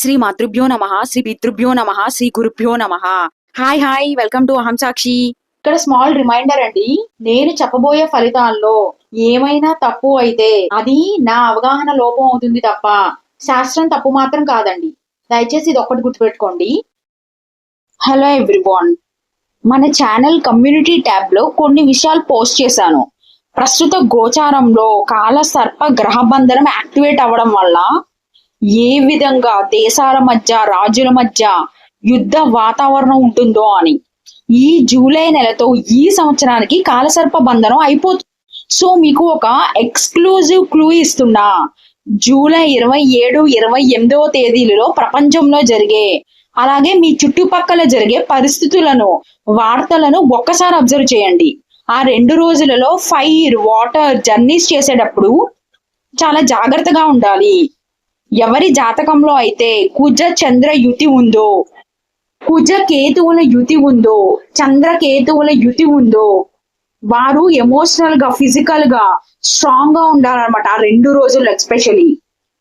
శ్రీ మాతృభ్యో నమ శ్రీ పితృభ్యో నమ శ్రీ గురుభ్యో నమ. హాయ్ హాయ్ వెల్కమ్ టు అహం సాక్షి ఇక్కడ స్మాల్ రిమైండర్ అండి నేను చెప్పబోయే ఫలితాల్లో ఏమైనా తప్పు అయితే అది నా అవగాహన లోపం అవుతుంది తప్ప శాస్త్రం తప్పు మాత్రం కాదండి. దయచేసి ఇది ఒక్కటి గుర్తుపెట్టుకోండి. హలో ఎవ్రీవాన్ మన ఛానల్ కమ్యూనిటీ ట్యాబ్లో కొన్ని విషయాలు పోస్ట్ చేశాను. ప్రస్తుత గోచారంలో కాల సర్ప గ్రహ బంధనం యాక్టివేట్ అవ్వడం వల్ల ఏ విధంగా దేశాల మధ్య రాజుల మధ్య యుద్ధ వాతావరణం ఉంటుందో అని. ఈ జూలై నెలతో ఈ సంవత్సరానికి కాలసర్ప బంధనం అయిపోతుంది సో మీకు ఒక ఎక్స్క్లూజివ్ క్లూ ఇస్తున్నా. జూలై ఇరవై ఏడు ఇరవై ఎనిమిదవ తేదీలలో ప్రపంచంలో జరిగే అలాగే మీ చుట్టుపక్కల జరిగే పరిస్థితులను వార్తలను ఒక్కసారి అబ్జర్వ్ చేయండి. ఆ రెండు రోజులలో ఫైర్ వాటర్ జర్నీస్ చేసేటప్పుడు చాలా జాగ్రత్తగా ఉండాలి. ఎవరి జాతకంలో అయితే కుజ చంద్ర యుతి ఉందో కుజ కేతువుల యుతి ఉందో చంద్ర కేతువుల యుతి ఉందో వారు ఎమోషనల్గా ఫిజికల్గా స్ట్రాంగ్గా ఉండాలన్నమాట ఆ రెండు రోజులు ఎస్పెషలీ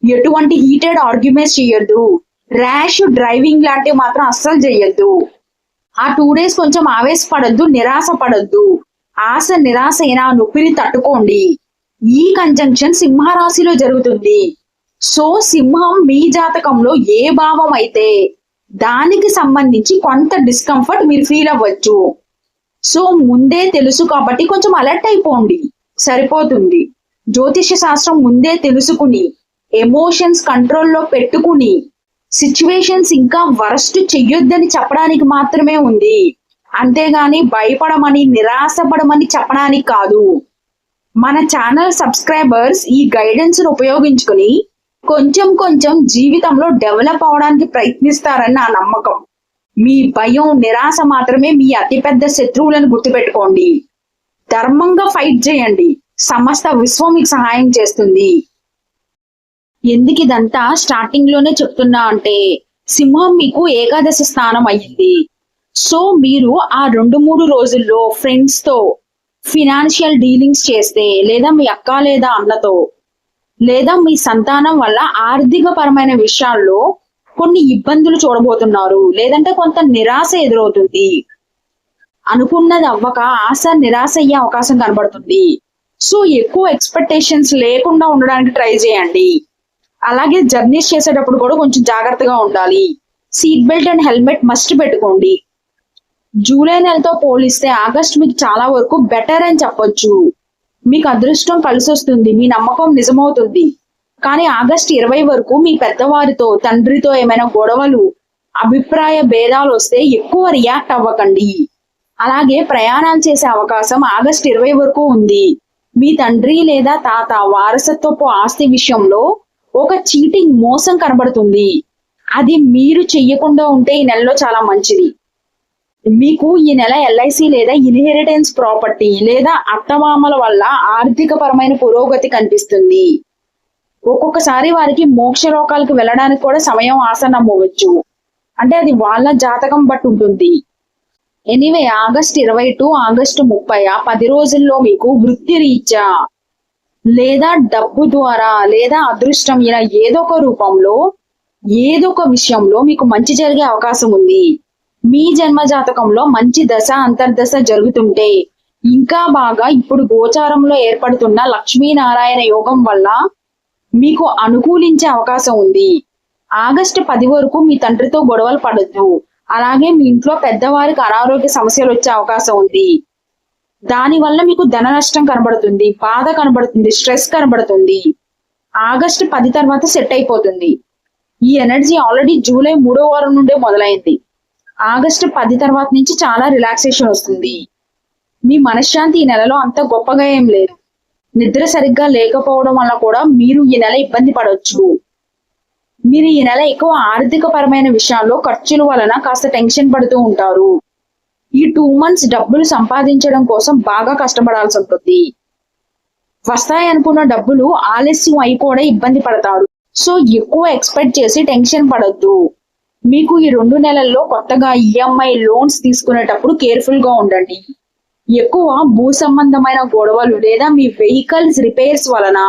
ఎటువంటి హీటెడ్ ఆర్గ్యుమెంట్స్ చేయొద్దు. ర్యాష్ డ్రైవింగ్ లాంటివి మాత్రం అస్సలు చేయొద్దు. ఆ టూ డేస్ కొంచెం ఆవేశపడద్దు నిరాశ పడద్దు. ఆశ నిరాశ అయినా నొప్పిని తట్టుకోండి. ఈ కంజంక్షన్ సింహరాశిలో జరుగుతుంది. సో సింహం మీ జాతకంలో ఏ భావం అయితే దానికి సంబంధించి కొంత డిస్కంఫర్ట్ మీరు ఫీల్ అవ్వచ్చు. సో ముందే తెలుసు కాబట్టి కొంచెం అలర్ట్ అయిపోండి. సరిపోతుంది. జ్యోతిష శాస్త్రం ముందే తెలుసుకుని ఎమోషన్స్ కంట్రోల్లో పెట్టుకుని సిచ్యువేషన్స్ ఇంకా వరస్ట్ చెయ్యొద్దని చెప్పడానికి మాత్రమే ఉంది. అంతేగాని భయపడమని నిరాశపడమని చెప్పడానికి కాదు. మన ఛానల్ సబ్స్క్రైబర్స్ ఈ గైడెన్స్ ఉపయోగించుకుని కొంచెం కొంచెం జీవితంలో డెవలప్ అవడానికి ప్రయత్నిస్తారని నా నమ్మకం. మీ భయం నిరాశ మాత్రమే మీ అతిపెద్ద శత్రువులను గుర్తుపెట్టుకోండి. ధర్మంగా ఫైట్ చేయండి. సమస్త విశ్వం మీకు సహాయం చేస్తుంది. ఎందుకు ఇదంతా స్టార్టింగ్లోనే చెప్తున్నా అంటే సింహం మీకు ఏకాదశ స్థానం అయ్యింది. సో మీరు ఆ రెండు మూడు రోజుల్లో ఫ్రెండ్స్తో ఫినాన్షియల్ డీలింగ్స్ చేస్తే లేదా మీ అక్క లేదా అన్నతో లేదా మీ సంతానం వల్ల ఆర్థిక పరమైన విషయాల్లో కొన్ని ఇబ్బందులు చూడబోతున్నారు. లేదంటే కొంత నిరాశ ఎదురవుతుంది. అనుకున్నది అవ్వక ఆశ నిరాశ అయ్యే అవకాశం కనబడుతుంది. సో ఎక్కువ ఎక్స్పెక్టేషన్స్ లేకుండా ఉండడానికి ట్రై చేయండి. అలాగే జర్నీస్ చేసేటప్పుడు కూడా కొంచెం జాగ్రత్తగా ఉండాలి. Seat belt and helmet must పెట్టుకోండి. జూలై నెలతో పోలిస్తే ఆగస్ట్ మీకు చాలా వరకు బెటర్ అని చెప్పొచ్చు. మీకు అదృష్టం కలిసి వస్తుంది మీ నమ్మకం నిజమవుతుంది. కానీ ఆగస్ట్ ఇరవై వరకు మీ పెద్దవారితో తండ్రితో ఏమైనా గొడవలు అభిప్రాయ భేదాలు వస్తే ఎక్కువ రియాక్ట్ అవ్వకండి. అలాగే ప్రయాణాలు చేసే అవకాశం ఆగస్ట్ ఇరవై వరకు ఉంది. మీ తండ్రి లేదా తాత వారసత్వపు ఆస్తి విషయంలో ఒక చీటింగ్ మోసం కనబడుతుంది. అది మీరు చెయ్యకుండా ఉంటే ఈ నెలలో చాలా మంచిది. మీకు ఈ నెల ఎల్ఐసి లేదా ఇన్హెరిటెన్స్ ప్రాపర్టీ లేదా అత్తమామల వల్ల ఆర్థిక పరమైన పురోగతి కనిపిస్తుంది. ఒక్కొక్కసారి వారికి మోక్ష లోకాలకు వెళ్ళడానికి కూడా సమయం ఆసన్నం అవ్వచ్చు అంటే అది వాళ్ళ జాతకం బట్టి ఉంటుంది. ఎనీవే ఆగస్ట్ ఇరవై టు ఆగస్టు ముప్పై ఆ పది రోజుల్లో మీకు వృత్తి రీత్యా లేదా డబ్బు ద్వారా లేదా అదృష్టం ఇలా ఏదో ఒక రూపంలో ఏదో ఒక విషయంలో మీకు మంచి జరిగే అవకాశం ఉంది. మీ జన్మ జాతకంలో మంచి దశ అంతర్దశ జరుగుతుంటే ఇంకా బాగా ఇప్పుడు గోచారంలో ఏర్పడుతున్న లక్ష్మీనారాయణ యోగం వల్ల మీకు అనుకూలించే అవకాశం ఉంది. ఆగస్టు పది వరకు మీ తండ్రితో గొడవలు పడద్దు. అలాగే మీ ఇంట్లో పెద్దవారికి అనారోగ్య సమస్యలు వచ్చే అవకాశం ఉంది. దాని వల్ల మీకు ధన నష్టం కనబడుతుంది బాధ కనబడుతుంది స్ట్రెస్ కనబడుతుంది. ఆగస్టు పది తర్వాత సెట్ అయిపోతుంది. ఈ ఎనర్జీ ఆల్రెడీ జూలై మూడో వారం నుండే మొదలైంది. ఆగస్టు పది తర్వాత నుంచి చాలా రిలాక్సేషన్ వస్తుంది. మీ మనశ్శాంతి ఈ నెలలో అంత గొప్పగా ఏం లేదు. నిద్ర సరిగ్గా లేకపోవడం వల్ల కూడా మీరు ఈ నెల ఇబ్బంది పడవచ్చు మీరు ఈ నెల ఎక్కువ ఆర్థిక పరమైన విషయాల్లో ఖర్చుల వలన కాస్త టెన్షన్ పడుతూ ఉంటారు. ఈ టూ మంత్స్ డబ్బులు సంపాదించడం కోసం బాగా కష్టపడాల్సి ఉంటుంది. వస్తాయి అనుకున్న డబ్బులు ఆలస్యం అయి కూడా ఇబ్బంది పడతారు. సో ఎక్కువ ఎక్స్పెక్ట్ చేసి టెన్షన్ పడద్దు. మీకు ఈ రెండు నెలల్లో కొత్తగా ఈఎంఐ లోన్స్ తీసుకునేటప్పుడు కేర్ఫుల్గా ఉండండి. ఎక్కువ భూ సంబంధమైన గొడవలు లేదా మీ వెహికల్స్ రిపేర్స్ వలన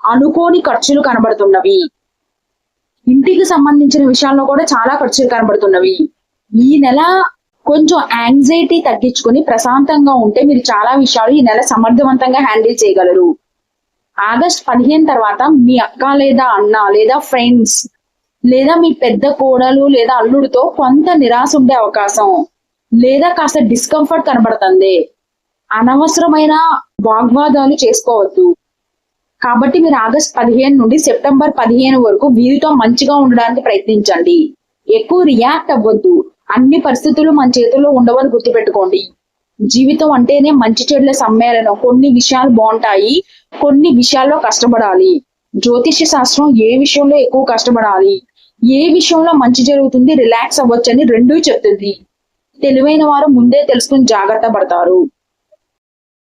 అనుకోని ఖర్చులు కనబడుతున్నవి. ఇంటికి సంబంధించిన విషయాల్లో కూడా చాలా ఖర్చులు కనబడుతున్నవి. ఈ నెల కొంచెం యాంగ్జైటీ తగ్గించుకొని ప్రశాంతంగా ఉంటే మీరు చాలా విషయాలు ఈ నెల సమర్థవంతంగా హ్యాండిల్ చేయగలరు. ఆగస్ట్ పదిహేను తర్వాత మీ అక్క లేదా అన్న లేదా ఫ్రెండ్స్ లేదా మీ పెద్ద కోడలు లేదా అల్లుడితో కొంత నిరాశ ఉండే అవకాశం. లేదా కాస్త డిస్కంఫర్ట్ కనబడుతుంది. అనవసరమైన వాగ్వాదాలు చేసుకోవద్దు. కాబట్టి మీరు ఆగస్ట్ పదిహేను నుండి సెప్టెంబర్ పదిహేను వరకు వీరితో మంచిగా ఉండడానికి ప్రయత్నించండి. ఎక్కువ రియాక్ట్ అవ్వద్దు. అన్ని పరిస్థితులు మన చేతుల్లో ఉండవని గుర్తుపెట్టుకోండి. జీవితం అంటేనే మంచి చెడుల సమ్మేళనం. కొన్ని విషయాలు బాగుంటాయి కొన్ని విషయాల్లో కష్టపడాలి. జ్యోతిష్య శాస్త్రం ఏ విషయంలో ఎక్కువ కష్టపడాలి? ఏ విషయంలో మంచి జరుగుతుంది రిలాక్స్ అవ్వచ్చని రెండూ చెప్తుంది. తెలివైన వారు ముందే తెలుసుకుని జాగ్రత్త పడతారు.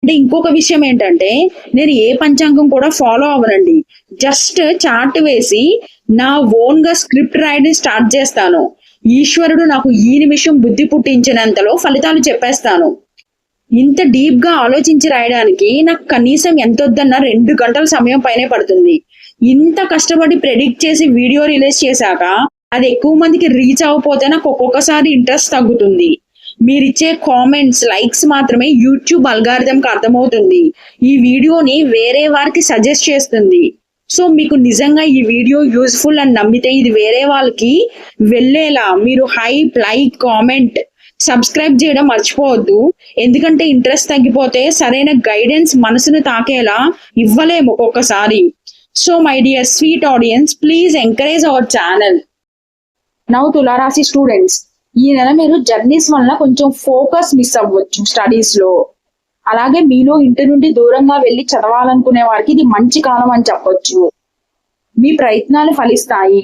అంటే ఇంకొక విషయం ఏంటంటే నేను ఏ పంచాంగం కూడా ఫాలో అవ్వనండి. జస్ట్ చార్ట్ వేసి నా ఓన్గా స్క్రిప్ట్ రాయడం స్టార్ట్ చేస్తాను. ఈశ్వరుడు నాకు ఈ నిమిషం బుద్ధి పుట్టించినంతలో ఫలితాలు చెప్పేస్తాను. ఇంత డీప్గా ఆలోచించి రాయడానికి నాకు కనీసం ఎంత వద్దన్నా రెండు గంటల సమయం పైనే పడుతుంది. ఇంత కష్టపడి ప్రెడిక్ట్ చేసి వీడియో రిలీజ్ చేశాక అది ఎక్కువ మందికి రీచ్ అవ్వకపోతే నాకు ఒక్కొక్కసారి ఇంట్రెస్ట్ తగ్గుతుంది. మీరిచ్చే కామెంట్స్ లైక్స్ మాత్రమే యూట్యూబ్ అల్గారిథంకి అర్థమవుతుంది. ఈ వీడియోని వేరే వారికి సజెస్ట్ చేస్తుంది. సో మీకు నిజంగా ఈ వీడియో యూస్ఫుల్ అని నమ్మితే ఇది వేరే వాళ్ళకి వెళ్ళేలా మీరు హైప్ లైక్ కామెంట్ సబ్స్క్రైబ్ చేయడం మర్చిపోవద్దు. ఎందుకంటే ఇంట్రెస్ట్ తగ్గిపోతే సరైన గైడెన్స్ మనసును తాకేలా ఇవ్వలేము ఒక్కొక్కసారి. So my dear sweet audience please encourage our channel now తులారాశి స్టూడెంట్స్ ఈ నెల మీరు జర్నీస్ వల్ల కొంచెం ఫోకస్ మిస్ అవ్వచ్చు స్టడీస్లో. అలాగే మీలో ఇంటి నుండి దూరంగా వెళ్ళి చదవాలనుకునే వారికి ఇది మంచి కాలం అని చెప్పొచ్చు. మీ ప్రయత్నాలు ఫలిస్తాయి.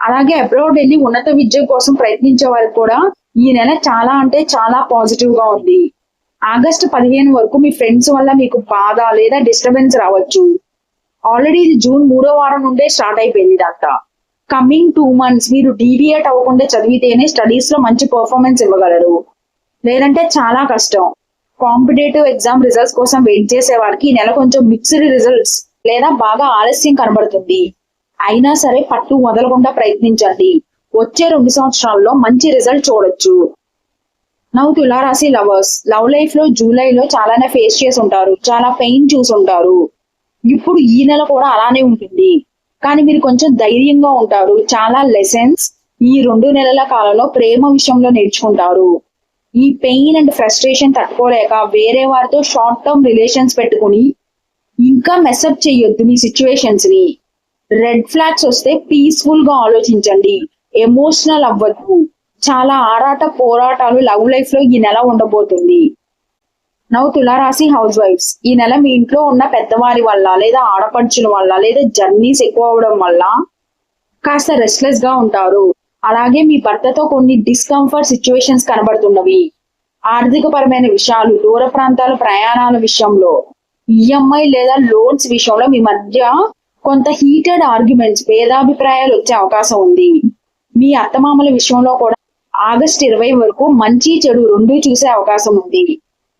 అలాగే అబ్రాడ్ వెళ్ళి ఉన్నత విద్య కోసం ప్రయత్నించే వారికి కూడా ఈ నెల చాలా అంటే చాలా పాజిటివ్గా ఉంది. ఆగస్టు పదిహేను వరకు మీ ఫ్రెండ్స్ వల్ల మీకు బాధ లేదా డిస్టర్బెన్స్ రావచ్చు. ఆల్రెడీ ఇది జూన్ మూడో వారం నుండే స్టార్ట్ అయిపోయింది ఇదంతా కమింగ్ టూ మంత్స్ మీరు డీవియేట్ అవ్వకుండా చదివితేనే స్టడీస్లో మంచి పర్ఫార్మెన్స్ ఇవ్వగలరు. లేదంటే చాలా కష్టం. కాంపిటేటివ్ ఎగ్జామ్ రిజల్ట్స్ కోసం వెయిట్ చేసే వారికి ఈ నెల కొంచెం మిక్స్డ్ రిజల్ట్స్ లేదా బాగా ఆలస్యం కనబడుతుంది. అయినా సరే పట్టు వదలకుండా ప్రయత్నించండి. వచ్చే రెండు సంవత్సరాల్లో మంచి రిజల్ట్ చూడొచ్చు. నవ్వు తులారాశి లవర్స్ లవ్ లైఫ్లో జూలైలో చాలానే ఫేస్ చేసి ఉంటారు. చాలా పెయిన్ చూసి ఉంటారు. ఇప్పుడు ఈ నెల కూడా అలానే ఉంటుంది. కానీ మీరు కొంచెం ధైర్యంగా ఉంటారు. చాలా లెసన్స్ ఈ రెండు నెలల కాలంలో ప్రేమ విషయంలో నేర్చుకుంటారు. ఈ పెయిన్ అండ్ ఫ్రస్ట్రేషన్ తట్టుకోలేక వేరే వారితో షార్ట్ టర్మ్ రిలేషన్స్ పెట్టుకుని ఇంకా మెసప్ చేయొద్దు మీ సిచ్యువేషన్స్ని. రెడ్ ఫ్లాగ్స్ వస్తే పీస్ఫుల్గా ఆలోచించండి. ఎమోషనల్ అవ్వద్దు. చాలా ఆరాట పోరాటాలు లవ్ లైఫ్లో ఈ నెల ఉండబోతుంది. నవ్వు తులారాశి హౌస్ వైఫ్స్ ఈ నెల మీ ఇంట్లో ఉన్న పెద్దవారి వల్ల లేదా ఆడపడుచుల వల్ల లేదా జర్నీస్ ఎక్కువ అవడం వల్ల కాస్త రెస్ట్లెస్గా ఉంటారు. అలాగే మీ భర్తతో కొన్ని డిస్కంఫర్ట్ సిచ్యువేషన్స్ కనబడుతున్నవి. ఆర్థిక పరమైన విషయాలు దూర ప్రాంతాల ప్రయాణాల విషయంలో ఈఎంఐ లేదా లోన్స్ విషయంలో మీ మధ్య కొంత హీటెడ్ ఆర్గ్యుమెంట్స్ భేదాభిప్రాయాలు వచ్చే అవకాశం ఉంది. మీ అత్తమామల విషయంలో కూడా ఆగస్ట్ ఇరవై వరకు మంచి చెడు రెండూ చూసే అవకాశం ఉంది.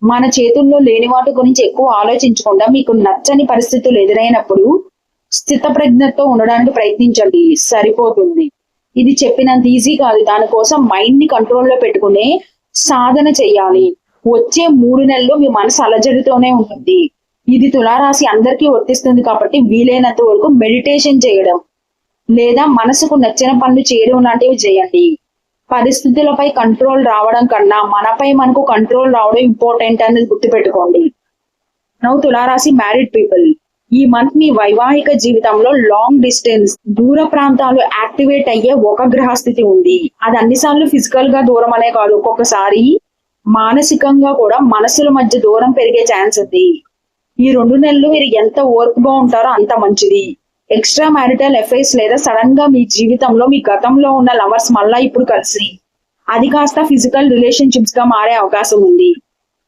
మన చేతుల్లో లేని వాటి గురించి ఎక్కువ ఆలోచించకుండా మీకు నచ్చని పరిస్థితులు ఎదురైనప్పుడు స్థితప్రజ్ఞతో ఉండడానికి ప్రయత్నించండి. సరిపోతుంది. ఇది చెప్పినంత ఈజీ కాదు. దానికోసం మైండ్ని కంట్రోల్లో పెట్టుకునే సాధన చెయ్యాలి వచ్చే మూడు నెలలు మీ మనసు అలజడితోనే ఉంటుంది. ఇది తులారాశి అందరికీ వర్తిస్తుంది కాబట్టి వీలైనంత వరకు మెడిటేషన్ చేయడం లేదా మనసుకు నచ్చిన పనులు చేయడం లాంటివి చేయండి. పరిస్థితులపై కంట్రోల్ రావడం కన్నా మనపై మనకు కంట్రోల్ రావడం ఇంపార్టెంట్ అనేది గుర్తుపెట్టుకోండి. నవ్వు తులారాశి మ్యారీడ్ పీపుల్ ఈ మంత్ మీ వైవాహిక జీవితంలో లాంగ్ డిస్టెన్స్ దూర ప్రాంతాలు యాక్టివేట్ అయ్యే ఒక గ్రహ స్థితి ఉంది. అది అన్నిసార్లు ఫిజికల్గా దూరం అనే కాదు. ఒక్కొక్కసారి మానసికంగా కూడా మనసుల మధ్య దూరం పెరిగే ఛాన్స్ ఉంది. ఈ రెండు నెలలు మీరు ఎంత ఓర్పుగా ఉంటారో అంత మంచిది. ఎక్స్ట్రా మ్యారిటల్ ఎఫైర్స్ లేదా సడన్గా మీ జీవితంలో మీ గతంలో ఉన్న లవర్స్ మళ్ళా ఇప్పుడు కలిసి అది కాస్త ఫిజికల్ రిలేషన్షిప్స్గా మారే అవకాశం ఉంది.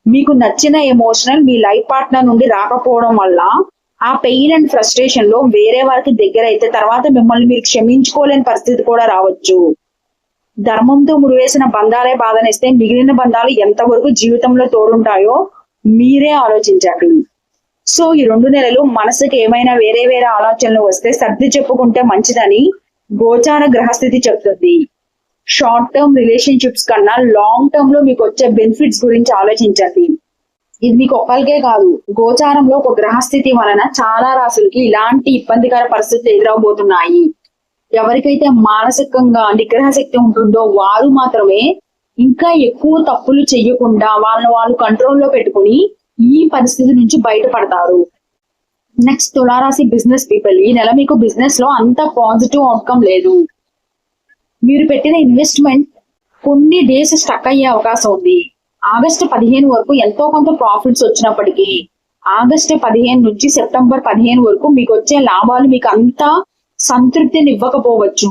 మీకు నచ్చిన ఎమోషనల్ మీ లైఫ్ పార్ట్నర్ నుండి రాకపోవడం వల్ల ఆ పెయిన్ అండ్ ఫ్రస్ట్రేషన్లో వేరే వారికి దగ్గర అయితే తర్వాత మిమ్మల్ని మీరు క్షమించుకోలేని పరిస్థితి కూడా రావచ్చు. ధర్మంతో ముడివేసిన బంధాలే బాధనిస్తే మిగిలిన బంధాలు ఎంతవరకు జీవితంలో తోడుంటాయో మీరే ఆలోచించండి సో ఈ రెండు నెలలు మనసుకి ఏమైనా వేరే వేరే ఆలోచనలు వస్తే సర్ది చెప్పుకుంటే మంచిదని గోచార గ్రహస్థితి చెప్తుంది. షార్ట్ టర్మ్ రిలేషన్షిప్స్ కన్నా లాంగ్ టర్మ్లో మీకు వచ్చే బెనిఫిట్స్ గురించి ఆలోచించండి. ఇది మీకు ఒక్కరికే కాదు. గోచారంలో ఒక గ్రహస్థితి వలన చాలా రాసులకి ఇలాంటి ఇబ్బందికర పరిస్థితులు ఎదురవబోతున్నాయి. ఎవరికైతే మానసికంగా నిగ్రహ శక్తి ఉంటుందో వారు మాత్రమే ఇంకా ఎక్కువ తప్పులు చేయకుండా వాళ్ళని వాళ్ళు కంట్రోల్లో పెట్టుకుని ఈ పరిస్థితి నుంచి బయటపడతారు. నెక్స్ట్ తులారాశి బిజినెస్ పీపుల్ ఈ నెల మీకు బిజినెస్లో అంత పాజిటివ్ అవుట్కమ్ లేదు. మీరు పెట్టిన ఇన్వెస్ట్మెంట్ కొన్ని డేస్ స్టక్ అయ్యే అవకాశం ఉంది. ఆగస్టు పదిహేను వరకు ఎంతో కొంత ప్రాఫిట్స్ వచ్చినప్పటికీ ఆగస్టు పదిహేను నుంచి సెప్టెంబర్ పదిహేను వరకు మీకు వచ్చే లాభాలు మీకు అంతా సంతృప్తిని ఇవ్వకపోవచ్చు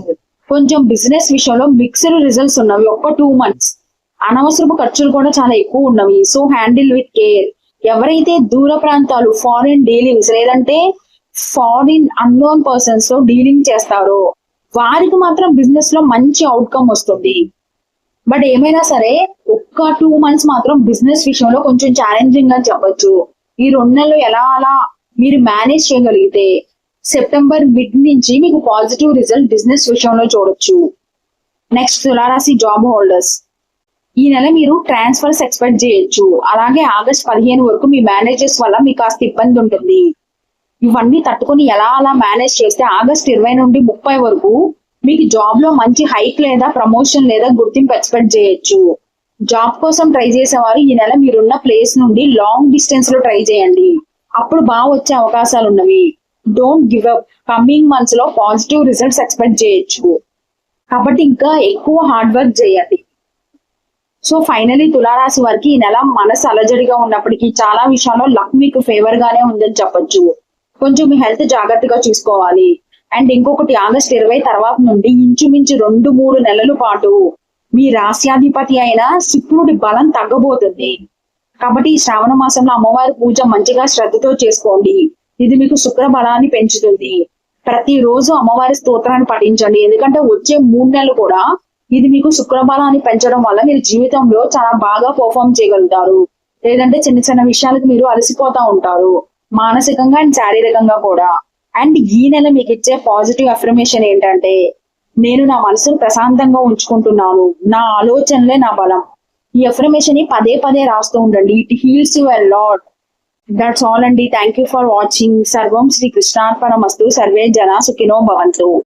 కొంచెం బిజినెస్ విషయంలో మిక్స్డ్ రిజల్ట్స్ ఉన్నవి ఒక్క టూ మంత్స్ అనవసరపు ఖర్చులు కూడా చాలా ఎక్కువ ఉన్నవి. సో హ్యాండిల్ విత్ కేర్ ఎవరైతే దూర ప్రాంతాలు ఫారిన్ డీలింగ్స్ లేదంటే ఫారిన్ అన్నోన్ పర్సన్స్తో డీలింగ్ చేస్తారో వారికి మాత్రం బిజినెస్లో మంచి అవుట్కమ్ వస్తుంది. బట్ ఏమైనా సరే ఒక్క టూ మంత్స్ మాత్రం బిజినెస్ విషయంలో కొంచెం ఛాలెంజింగ్ అని చెప్పొచ్చు. ఈ రెండు నెలలు ఎలా అలా మీరు మేనేజ్ చేయగలిగితే సెప్టెంబర్ మిడ్ నుంచి మీకు పాజిటివ్ రిజల్ట్ బిజినెస్ విషయంలో చూడొచ్చు. నెక్స్ట్ తులారాశి జాబ్ హోల్డర్స్ ఈ నెల మీరు ట్రాన్స్ఫర్స్ ఎక్స్పెక్ట్ చేయొచ్చు. అలాగే ఆగస్ట్ పదిహేను వరకు మీ మేనేజర్స్ వల్ల మీకు కాస్త ఇబ్బంది ఉంటుంది. ఇవన్నీ తట్టుకొని ఎలా అలా మేనేజ్ చేస్తే ఆగస్ట్ ఇరవై నుండి ముప్పై వరకు మీకు జాబ్లో మంచి హైక్ లేదా ప్రమోషన్ లేదా గుర్తింపు ఎక్స్పెక్ట్ చేయొచ్చు. జాబ్ కోసం ట్రై చేసేవారు ఈ నెల మీరున్న ప్లేస్ నుండి లాంగ్ డిస్టెన్స్లో ట్రై చేయండి. అప్పుడు బాగా వచ్చే అవకాశాలు ఉన్నవి. డోంట్ గివ్ అప్ కమింగ్ మంత్స్లో పాజిటివ్ రిజల్ట్స్ ఎక్స్పెక్ట్ చేయొచ్చు. కాబట్టి ఇంకా ఎక్కువ హార్డ్ వర్క్ చేయండి. సో ఫైనలీ తులారాశి వారికి ఈ నెల మనసు అలజడిగా ఉన్నప్పటికీ చాలా విషయాల్లో లక్ మీకు ఫేవర్ గానే ఉందని చెప్పొచ్చు. కొంచెం మీ హెల్త్ జాగ్రత్తగా చూసుకోవాలి. అండ్ ఇంకొకటి ఆగస్ట్ ఇరవై తర్వాత నుండి ఇంచుమించు రెండు మూడు నెలల పాటు మీ రాస్యాధిపతి అయిన శుక్రుడి బలం తగ్గబోతుంది. కాబట్టి ఈ శ్రావణ మాసంలో అమ్మవారి పూజ మంచిగా శ్రద్ధతో చేసుకోండి. ఇది మీకు శుక్ర బలాన్ని పెంచుతుంది. ప్రతిరోజు అమ్మవారి స్తోత్రాన్ని పఠించండి. ఎందుకంటే వచ్చే మూడు నెలలు కూడా ఇది మీకు శుక్రబలాన్ని పెంచడం వల్ల మీరు జీవితంలో చాలా బాగా పర్ఫామ్ చేయగలుగుతారు. లేదంటే చిన్న చిన్న విషయాలకు మీరు అలసిపోతా ఉంటారు. మానసికంగా అండ్ శారీరకంగా కూడా. అండ్ ఈ నెల మీకు ఇచ్చే పాజిటివ్ అఫర్మేషన్ ఏంటంటే నేను నా మనసును ప్రశాంతంగా ఉంచుకుంటున్నాను. నా ఆలోచనలే నా బలం. ఈ అఫర్మేషన్ని పదే పదే రాస్తూ ఉండండి. It heals you lot that's all అండి. థ్యాంక్ యూ ఫర్ వాచింగ్ సర్వం శ్రీ కృష్ణార్పణమస్తు. సర్వే జన సుఖినో భవంతు.